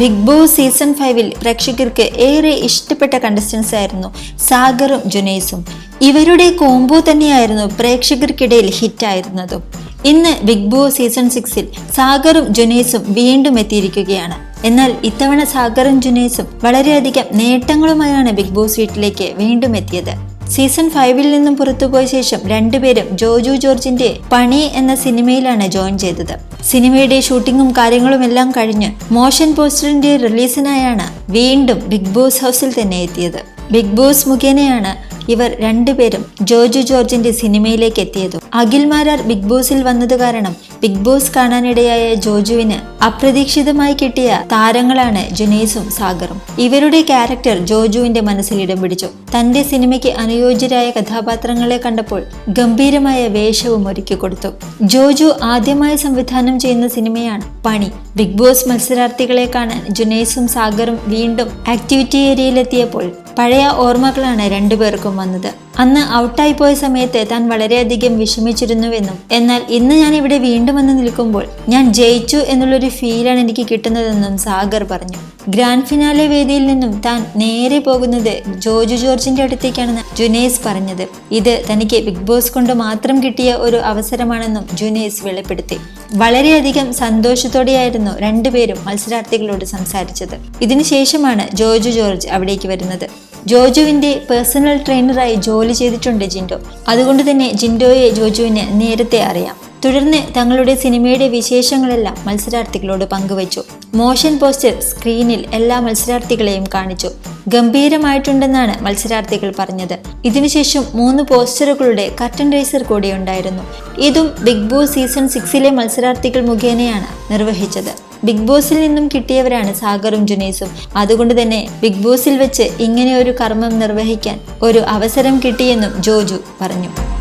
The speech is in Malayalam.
ബിഗ് ബോസ് സീസൺ ഫൈവിൽ പ്രേക്ഷകർക്ക് ഏറെ ഇഷ്ടപ്പെട്ട കണ്ടസ്റ്റൻസ് ആയിരുന്നു സാഗറും ജുനൈസും. ഇവരുടെ കോംബോ തന്നെയായിരുന്നു പ്രേക്ഷകർക്കിടയിൽ ഹിറ്റായിരുന്നതും ഇന്ന് ബിഗ് ബോസ് സീസൺ സിക്സിൽ സാഗറും ജുനൈസും വീണ്ടും എത്തിയിരിക്കുകയാണ്. എന്നാൽ ഇത്തവണ സാഗറും ജുനൈസും വളരെയധികം നേട്ടങ്ങളുമായാണ് ബിഗ് ബോസ് വീട്ടിലേക്ക് വീണ്ടും എത്തിയത്. സീസൺ ഫൈവിൽ നിന്നും പുറത്തുപോയ ശേഷം രണ്ടുപേരും ജോജു ജോർജിന്റെ പണി എന്ന സിനിമയിലാണ് ജോയിൻ ചെയ്തത്. സിനിമയുടെ ഷൂട്ടിങ്ങും കാര്യങ്ങളും എല്ലാം കഴിഞ്ഞ് മോഷൻ പോസ്റ്ററിന്റെ റിലീസിനായാണ് വീണ്ടും ബിഗ് ബോസ് ഹൗസിൽ തന്നെ എത്തിയത്. ബിഗ് ബോസ് മുഖേനയാണ് ഇവർ രണ്ടുപേരും ജോജു ജോർജിന്റെ സിനിമയിലേക്ക് എത്തിയതും. അഖിൽ മാരാർ ബിഗ് ബോസിൽ വന്നത് കാരണം ബിഗ് ബോസ് കാണാനിടയായ ജോജുവിന് അപ്രതീക്ഷിതമായി കിട്ടിയ താരങ്ങളാണ് ജുനൈസും സാഗറും. ഇവരുടെ ക്യാരക്ടർ ജോജുവിന്റെ മനസ്സിൽ ഇടം പിടിച്ചു. തന്റെ സിനിമയ്ക്ക് അനുയോജ്യരായ കഥാപാത്രങ്ങളെ കണ്ടപ്പോൾ ഗംഭീരമായ വേഷവും ഒരുക്കി കൊടുത്തു. ജോജു ആദ്യമായി സംവിധാനം ചെയ്യുന്ന സിനിമയാണ് പണി. ബിഗ് ബോസ് മത്സരാർത്ഥികളെ കാണാൻ ജുനൈസും സാഗറും വീണ്ടും ആക്ടിവിറ്റി ഏരിയയിലെത്തിയപ്പോൾ പഴയ ഓർമ്മകളാണ് രണ്ടുപേർക്കും വന്നത്. അന്ന് ഔട്ടായി പോയ സമയത്ത് താൻ വളരെയധികം വിഷമിച്ചിരുന്നുവെന്നും എന്നാൽ ഇന്ന് ഞാൻ ഇവിടെ വീണ്ടും വന്ന് നിൽക്കുമ്പോൾ ഞാൻ ജയിച്ചു എന്നുള്ളൊരു ഫീലാണ് എനിക്ക് കിട്ടുന്നതെന്നും സാഗർ പറഞ്ഞു. ഗ്രാൻഡ് ഫിനാലെ വേദിയിൽ നിന്നും താൻ നേരെ പോകുന്നത് ജോജു ജോർജിന്റെ അടുത്തേക്കാണെന്ന് ജുനേസ് പറഞ്ഞത്. ഇത് തനിക്ക് ബിഗ് ബോസ് കൊണ്ട് മാത്രം കിട്ടിയ ഒരു അവസരമാണെന്നും ജുനേസ് വെളിപ്പെടുത്തി. വളരെയധികം സന്തോഷത്തോടെയായിരുന്നു രണ്ടുപേരും മത്സരാർത്ഥികളോട് സംസാരിച്ചത്. ഇതിനുശേഷമാണ് ജോജു ജോർജ് അവിടേക്ക് വരുന്നത്. ജോജുവിന്റെ പേഴ്സണൽ ട്രെയിനറായി ജോലി ചെയ്തിട്ടുണ്ട് ജിൻഡോ. അതുകൊണ്ട് തന്നെ ജിൻഡോയെ ജോജുവിന് നേരത്തെ അറിയാം. തുടർന്ന് തങ്ങളുടെ സിനിമയുടെ വിശേഷങ്ങളെല്ലാം മത്സരാർത്ഥികളോട് പങ്കുവച്ചു. മോഷൻ പോസ്റ്റർ സ്ക്രീനിൽ എല്ലാ മത്സരാർത്ഥികളെയും കാണിച്ചു. ഗംഭീരമായിട്ടുണ്ടെന്നാണ് മത്സരാർത്ഥികൾ പറഞ്ഞത്. ഇതിനുശേഷം മൂന്ന് പോസ്റ്ററുകളുടെ കർട്ടൻ റേസർ കൂടി ഉണ്ടായിരുന്നു ഇതും ബിഗ് ബോസ് സീസൺ സിക്സിലെ മത്സരാർത്ഥികൾ മുഖേനയാണ് നിർവഹിച്ചത്. ബിഗ് ബോസിൽ നിന്നും കിട്ടിയവരാണ് സാഗറും ജുനൈസും. അതുകൊണ്ട് തന്നെ ബിഗ് ബോസിൽ വെച്ച് ഇങ്ങനെ ഒരു കർമ്മം നിർവഹിക്കാൻ ഒരു അവസരം കിട്ടിയെന്നും ജോജു പറഞ്ഞു.